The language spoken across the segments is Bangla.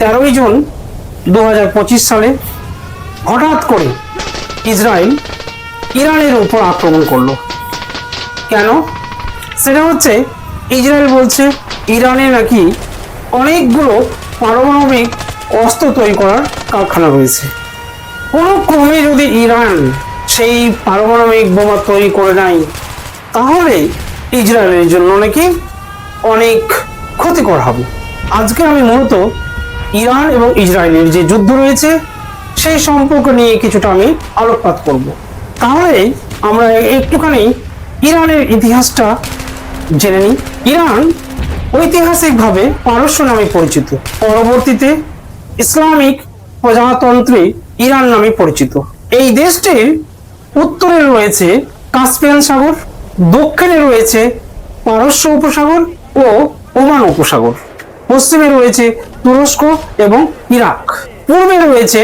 তেরোই জুন দু হাজার পঁচিশ সালে হঠাৎ করে ইসরায়েল ইরানের উপর আক্রমণ করল। কেন? সেটা হচ্ছে ইসরায়েল বলছে ইরানে নাকি অনেকগুলো পারমাণবিক অস্ত্র তৈরি করার কারখানা রয়েছে। কোনো ক্রমে যদি ইরান সেই পারমাণবিক বোমা তৈরি করে নেয়, তাহলে ইসরায়েলের জন্য নাকি অনেক ক্ষতিকর হবে। আজকে আমি মূলত ইরান এবং ইসরায়েলের যে যুদ্ধ রয়েছে, সেই সম্পর্ক নিয়ে কিছুটা আমি আলোকপাত করব। তাহলে আমরা একটুখানি ইরানের ইতিহাসটা জেনে নিই। ইরান ঐতিহাসিকভাবে পারস্য নামে পরিচিত। পরবর্তীতে ইসলামিক প্রজাতন্ত্রী ইরান নামে পরিচিত। এই দেশটির উত্তরে রয়েছে কাস্পিয়ান সাগর, দক্ষিণে রয়েছে পারস্য উপসাগর ও ওমান উপসাগর। পশ্চিমে রয়েছে তুরস্ক এবং ইরাক। পূর্বে রয়েছে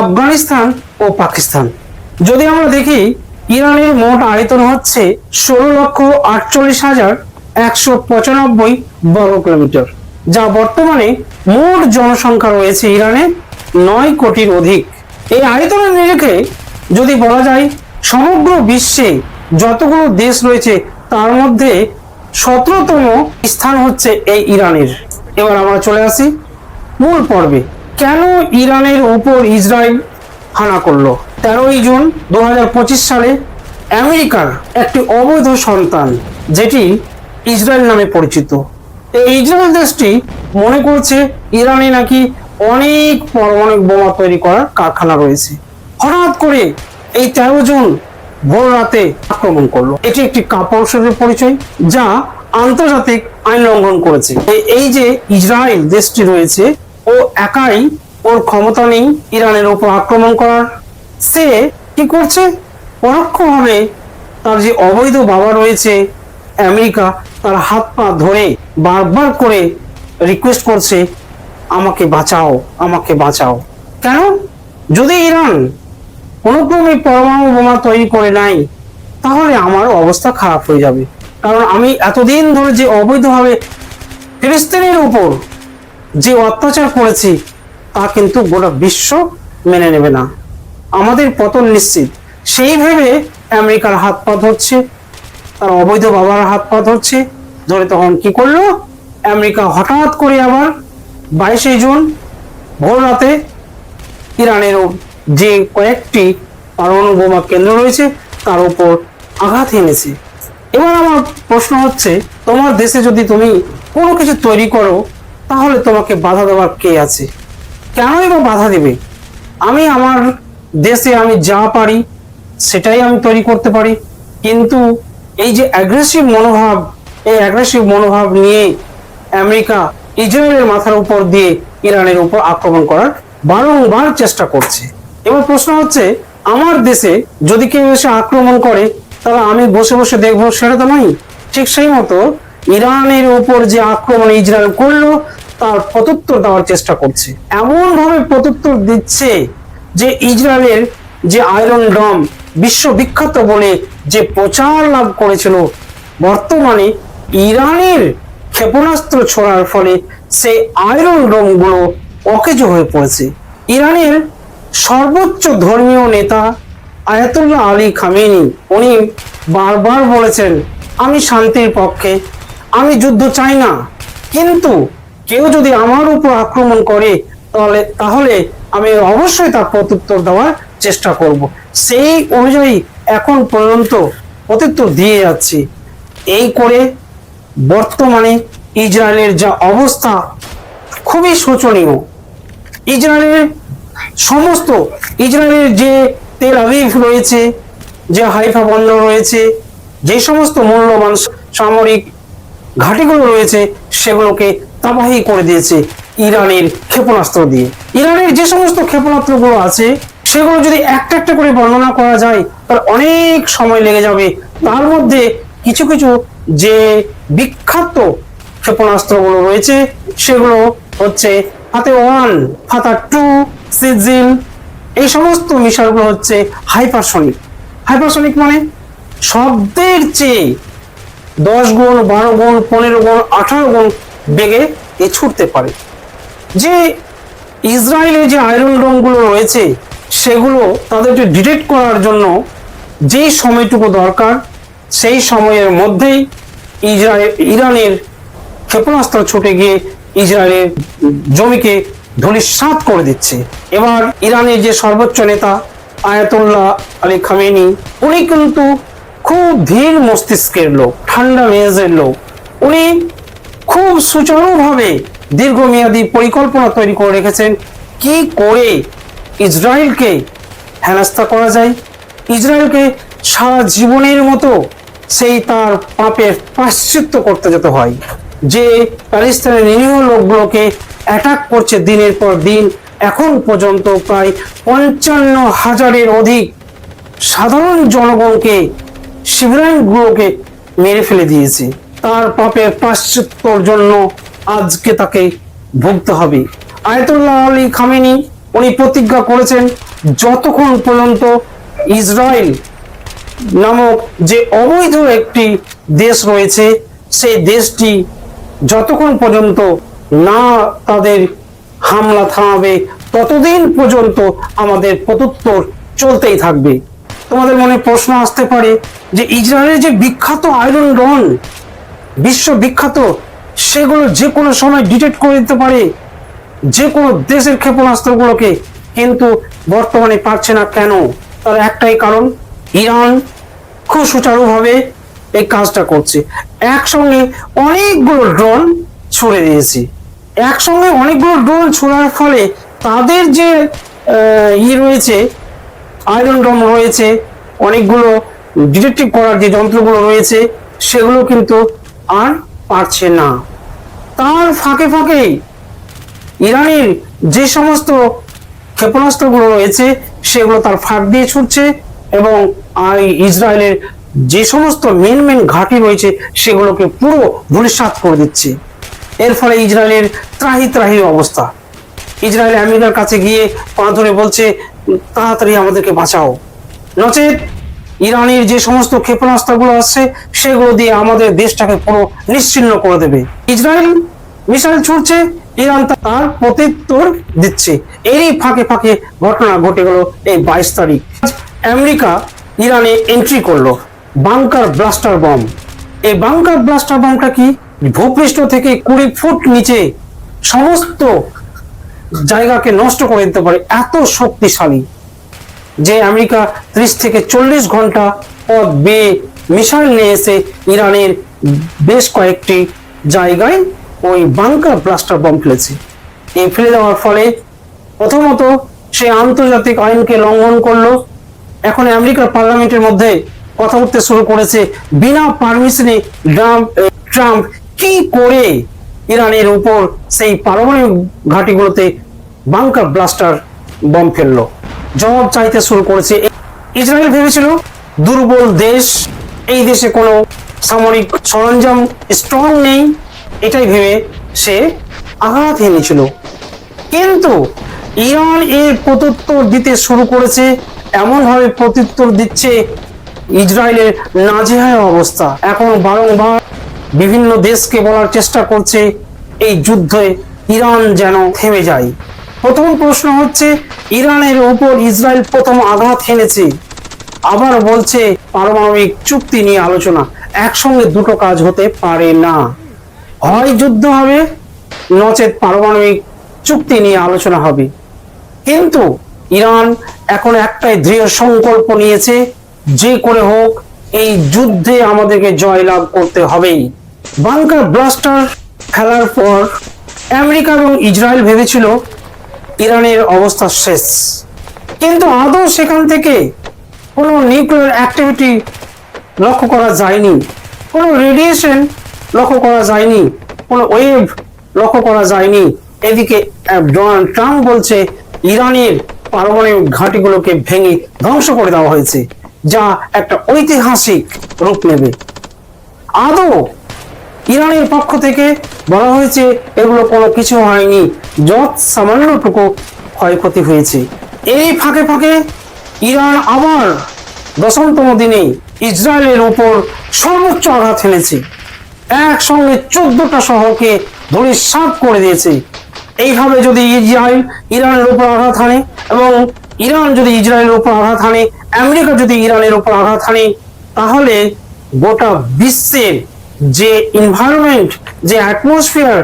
আফগানিস্তান ও পাকিস্তান। যদি আমরা দেখি, ইরানের মোট আয়তন হচ্ছে ষোলো লক্ষ আটচল্লিশ হাজার একশো পঁচানব্বই বর্গ কিলোমিটার, যা বর্তমানে মোট জনসংখ্যা রয়েছে ইরানে নয় কোটির অধিক। এই আয়তনের নিরিখে যদি বলা যায়, সমগ্র বিশ্বে যতগুলো দেশ রয়েছে, তার মধ্যে সতেরোতম স্থান হচ্ছে এই ইরানের। এবার আমরা চলে আসি মূল পর্বে। কেন ইরানের উপর ইসরায়েল হানা করল? তেরোই জুন দু সালে আমেরিকার একটি অবৈধ সন্তান, যেটি ইসরায়েল নামে পরিচিত। এই ইসরায়েল দেশটি মনে করছে ইরানে নাকি অনেক পরমাণবিক বোমা তৈরি করার কারখানা রয়েছে। হঠাৎ করে এই তেরো জুন ভোর রাতে আক্রমণ করল। এটি একটি কাপুরুষের পরিচয়, যা আন্তর্জাতিক আইন লঙ্ঘন করেছে। এই- যে ইসরায়েল দেশটি রয়েছে, ও একাই ওর ক্ষমতা নেই ইরানের উপর আক্রমণ করার। সে কি করছে? পরোক্ষভাবে তার যে অবৈধ বাবা রয়েছে, আমেরিকা, তার হাত পা ধরে বারবার করে রিকোয়েস্ট করছে, আমাকে বাঁচাও আমাকে বাঁচাও। কেন? যদি ইরান কোনো ক্রমে পরমাণু বোমা তৈরি করে নাই, তাহলে আমার অবস্থা খারাপ হয়ে যাবে। কারণ আমি এতদিন ধরে যে অবৈধভাবে ফিলিস্তিনের উপর যে অত্যাচার করেছি, তা কিন্তু গোটা বিশ্ব মেনে নেবে না। আমাদের পতন নিশ্চিত। সেই ভেবে আমেরিকার হাত পা ধরছে, তার অবৈধ বাবার হাত পা ধরছে। ধরে তখন কি করল? আমেরিকা হঠাৎ করে আবার বাইশে জুন ভোর রাতে ইরানের যে কয়েকটি পারমাণু বোমা কেন্দ্র রয়েছে, তার উপর আঘাত এনেছে। এবার আমার প্রশ্ন হচ্ছে, তোমার দেশে যদি তুমি কোনো কিছু তৈরি করো, তাহলে তোমাকে বাধা দেওয়ার কে আছে? কেনই বা বাধা দেবে? আমি আমার দেশে আমি যা পারি, সেটাই আমি তৈরি করতে পারি। কিন্তু এই যে অ্যাগ্রেসিভ মনোভাব, এই অ্যাগ্রেসিভ মনোভাব নিয়ে আমেরিকা ইসরায়েলের মাথার উপর দিয়ে ইরানের উপর আক্রমণ করার বারংবার চেষ্টা করছে। এবার প্রশ্ন হচ্ছে, আমার দেশে যদি কেউ এসে আক্রমণ করে তাহলে আমি বসে বসে দেখব সেটা তো নয়। ঠিক সেই মতো ইরানের উপর যে আক্রমণ ইসরায়েল করল, তার প্রত্যুত্তর দেওয়ার চেষ্টা করছে। এমন ভাবে প্রত্যুত্তর দিচ্ছে যে ইসরায়েলের যে আয়রন ডম বিশ্ববিখ্যাত বলে যে প্রচার লাভ করেছিল, বর্তমানে ইরানের ক্ষেপণাস্ত্র ছোড়ার ফলে সেই আয়রন ডোমগুলো অকেজ হয়ে পড়েছে। ইরানের সর্বোচ্চ ধর্মীয় নেতা আয়াতুল্লাহ আলী খামেনি উনি বারবার বলেছেন, আমি শান্তির পক্ষে, আমি যুদ্ধ চাই না। কিন্তু কেউ যদি আমার উপর আক্রমণ করে, তাহলে তাহলে আমি অবশ্যই তার প্রত্যুত্তর দেওয়ার চেষ্টা করব। সেই অনুযায়ী এখন পর্যন্ত প্রত্যুত্তর দিয়ে যাচ্ছি। এই করে বর্তমানে ইসরায়েলের যা অবস্থা খুবই শোচনীয়। ইসরায়েলের সমস্ত, ইসরায়েলের যে তেল আবিব রয়েছে, যে হাইফা বন্দর রয়েছে, যে সমস্ত মূল্যবান সামরিক ঘাটিগুলো রয়েছে, সেগুলোকে তাবাহি করে দিয়েছে ইরানের ক্ষেপণাস্ত্র দিয়ে। ইরানের যে সমস্ত ক্ষেপণাস্ত্রগুলো আছে, সেগুলো যদি একটা একটা করে বর্ণনা করা যায় তাহলে অনেক সময় লেগে যাবে। তার মধ্যে কিছু কিছু যে বিখ্যাত ক্ষেপণাস্ত্রগুলো রয়েছে, সেগুলো হচ্ছে হাতে ওয়ান, ফাতা টু, সিজিল এই সমস্ত মিসাইলগুলো হচ্ছে হাইপারসনিক হাইপারসনিক মানে শব্দের চেয়ে দশ গুণ, বারো গুণ, পনেরো গুণ, আঠারো গুণ বেগে এ ছুটতে পারে। যে ইসরায়েলে যে আয়রন ডোমগুলো রয়েছে, সেগুলো তাদেরকে ডিটেক্ট করার জন্য যেই সময়টুকু দরকার, সেই সময়ের মধ্যেই ইসরায়েল ইরানের ক্ষেপণাস্ত্র ছুটে গিয়ে ইসরায়েলের জমিকে ধূলিসাৎ করে দিচ্ছে। এবার ইরানের যে সর্বোচ্চ নেতা আয়াতুল্লাহ আলী খামেনি উনি কিন্তু খুব ধীর মস্তিষ্কের লোক, ঠান্ডা মেজাজের লোক। উনি খুব সুচারুভাবে দীর্ঘমেয়াদী পরিকল্পনা তৈরি করে রেখেছেন। কি করে ইসরায়েলকে হেনস্থা করা যায়? ইসরায়েলকে সারা জীবনের মতো সেই তার পাপের প্রাশ্চিত্য করতে যেতে হয়, যে প্যালেস্তাইনের নিরীহ লোকগুলোকে অ্যাটাক করছে দিনের পর দিন। এখন পর্যন্ত প্রায় পঞ্চান্ন হাজারের অধিক সাধারণ জনগণকে শিবিরাইনগুলোকে মেরে ফেলে দিয়েছে। তার পাপের পাশ্চাত্যর জন্য আজকে তাকে ভুগতে হবে। আয়তুল্লাহ আলী খামেনি, উনি প্রতিজ্ঞা করেছেন, যতক্ষণ পর্যন্ত ইসরায়েল নামক যে অবৈধ একটি দেশ রয়েছে, সেই দেশটি যতক্ষণ পর্যন্ত না তাদের হামলা থামাবে, ততদিন পর্যন্ত আমাদের প্রত্যুত্তর চলতেই থাকবে। তোমাদের মনে প্রশ্ন আসতে পারে যে ইসরায়েলের যে বিখ্যাত আয়রন রন বিশ্ব বিখ্যাত, সেগুলো যে কোনো সময় ডিটেক্ট করে দিতে পারে। যে কোনো দেশের ক্ষেপণাস্ত্রগুলোকে কিন্তু বর্তমানে পারছে না কেন? তার একটাই কারণ, ইরান খুব সুচারুভাবে এই কাজটা করছে। একসঙ্গে অনেকগুলো ড্রোন ছুড়ে দিয়েছি। একসঙ্গে অনেকগুলো ড্রোন ছোড়ার ফলে তাদের যে আহ, ই রয়েছে আয়রন ড্রোন রয়েছে অনেকগুলো ডিটেক্টিভ করার যে যন্ত্রগুলো রয়েছে সেগুলো কিন্তু আর পারছে না। তার ফাঁকে ফাঁকে ইরানের যে সমস্ত ক্ষেপণাস্ত্রগুলো রয়েছে সেগুলো তার ফাঁক দিয়ে ছুটছে এবং ইসরায়েলের যে সমস্ত মেন মেন ঘাঁটি রয়েছে সেগুলোকে পুরো ধূলিসাৎ করে দিচ্ছে। এর ফলে ইসরায়েলের ত্রাহি ত্রাহি অবস্থা। ইসরায়েল আমেরিকার কাছে গিয়ে পা ধরে বলছে, তাড়াতাড়ি আমাদেরকে বাঁচাও। নচেত ইরানের যে সমস্ত ক্ষেপণাস্ত্রগুলো আসছে সেগুলো দিয়ে আমাদের দেশটাকে পুরো নিশ্চিন্ন করে দেবে। ইসরায়েল মিসাইল ছুটছে ইরান তার প্রত্যুত্তর দিচ্ছে। এরই ফাঁকে ফাঁকে ঘটনা ঘটে গেল এই বাইশ তারিখ। আমেরিকা ইরানে এন্ট্রি করল বাংকার ব্লাস্টার বম এই বাংকার ব্লাস্টার বমটা কি? ভূপৃষ্ঠ থেকে কুড়ি ফুট নিচে সমস্ত জায়গাকে নষ্ট করে দিতে পারে এত শক্তিশালী যে আমেরিকা ত্রিশ থেকে চল্লিশ ঘণ্টা পথ বেয়ে মিসাইল নিয়ে এসে ইরানের বেশ কয়েকটি জায়গায় ওই বাংকার ব্লাস্টার বম ফেলেছে। এই ফেলে দেওয়ার ফলে প্রথমত সে আন্তর্জাতিক আইনকে লঙ্ঘন করল। এখন আমেরিকার পার্লামেন্টের মধ্যে কথা উঠতে শুরু করেছে। বিনা পারমিশনে ট্রাম্প ট্রাম্প কি করে ইরানের উপর সেই পারমাণবিক ঘাঁটিগুলোতে বাংকার ব্লাস্টার বম ফেলল? জবাব চাইতে শুরু করেছে ইসরায়েল ভেবেছিল, দুর্বল দেশ, এই দেশে কোনো সামরিক সরঞ্জাম স্ট্রং নেই। এটাই ভেবে সে আঘাত এনেছিল। কিন্তু ইরান এর প্রত্যুত্তর দিতে শুরু করেছে, এমনভাবে প্রত্যুত্তর দিচ্ছে ইসরায়েলের নাজেহায় অবস্থা। এখন বারংবার বিভিন্ন দেশকে বলার চেষ্টা করছে এই যুদ্ধে ইরান যেন থেমে যায়। প্রথম প্রশ্ন হচ্ছে, ইরানের উপর ইসরায়েল প্রথম আঘাত হেনেছে? আবার বলছে, পারমাণবিক চুক্তি নিয়ে আলোচনা। একসঙ্গে দুটো কাজ হতে পারে না। হয় যুদ্ধ হবে, নচেত পারমাণবিক চুক্তি নিয়ে আলোচনা হবে। কিন্তু ইরান এখন একটাই দৃঢ় সংকল্প নিয়েছে, যে করে হোক এই যুদ্ধে আমাদেরকে জয়লাভ করতে হবেই। বাংকার ব্লাস্টার ফেলার পর আমেরিকা এবং ইসরায়েল ভেবেছিল ইরানের অবস্থা শেষ। কিন্তু আদৌ সেখান থেকে কোনো নিউক্লিয়ার অ্যাক্টিভিটি লক্ষ্য করা যায়নি, কোনো রেডিয়েশন লক্ষ্য করা যায়নি, কোনো ওয়েভ লক্ষ্য করা যায়নি। এদিকে ডোনাল্ড ট্রাম্প বলছে, ইরানের পারমাণবিক ঘাঁটিগুলোকে ভেঙে ধ্বংস করে দেওয়া হয়েছে, যা একটা ঐতিহাসিক রূপ নেবে। আদৌ ইরানের পক্ষ থেকে বলা হয়েছে এগুলো কোনো কিছু হয়নি। যত সামান্যটুকু ক্ষয়ক্ষতি হয়েছে। এই ফাঁকে ফাঁকে ইরান আবার দশমতম দিনে ইসরায়েলের উপর সর্বোচ্চ আঘাত হেনেছে একসঙ্গে চোদ্দটা শহরকে ধরে সাফ করে দিয়েছে। এইভাবে যদি ইসরায়েল ইরানের উপর আঘাত হানে এবং ইরান যদি ইসরায়েলের উপর আঘাত হানে, আমেরিকা যদি ইরানের উপর আঘাত হানে, তাহলে গোটা বিশ্বের যে এনভায়রনমেন্ট যে অ্যাটমসফিয়ার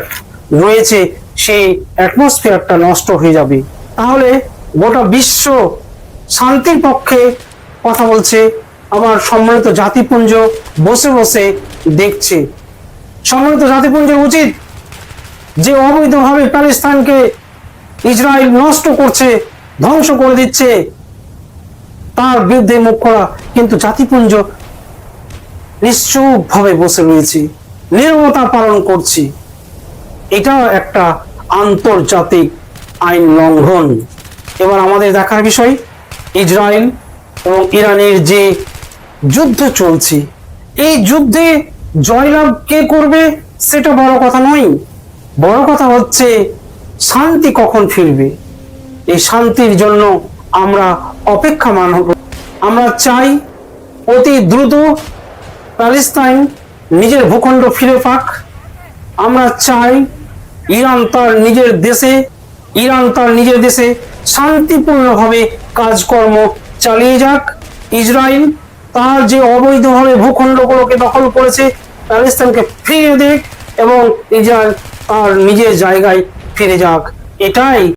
রয়েছে, সেই অ্যাটমসফিয়ারটা নষ্ট হয়ে যাবে। তাহলে গোটা বিশ্ব শান্তির পক্ষে কথা বলছে, আবার সম্মানিত জাতিপুঞ্জ বসে বসে দেখছে। সম্মানিত জাতিপুঞ্জের উচিত যে অবৈধভাবে প্যালেস্তাইনকে ইসরায়েল নষ্ট করছে, ধ্বংস করে দিচ্ছে। তার বিরুদ্ধে মুখ করা কিন্তু জাতিপুঞ্জ নিশ্চুপভাবে বসে রয়েছে। নীরবতা পালন করছি। এটাও একটা আন্তর্জাতিক আইন লঙ্ঘন। এবার আমাদের দেখার বিষয়, ইসরায়েল এবং ইরানের যে যুদ্ধ চলছে, এই যুদ্ধে জয়লাভ কে করবে সেটা বড় কথা নয়। বড় কথা হচ্ছে, শান্তি কখন ফিরবে? এই শান্তির জন্য আমরা অপেক্ষা মানব আমরা চাই অতি দ্রুত প্যালেস্তাইন নিজের ভূখণ্ড ফিরে পাক। আমরা চাই ইরান তার নিজের দেশে, ইরান তার নিজের দেশে শান্তিপূর্ণভাবে কাজকর্ম চালিয়ে যাক। ইসরায়েল তার যে অবৈধভাবে ভূখণ্ডগুলোকে দখল করেছে, প্যালেস্তাইনকে ফিরিয়ে দিক এবং ইসরায়েল তার নিজের জায়গায় ফিরে যাক। এটাই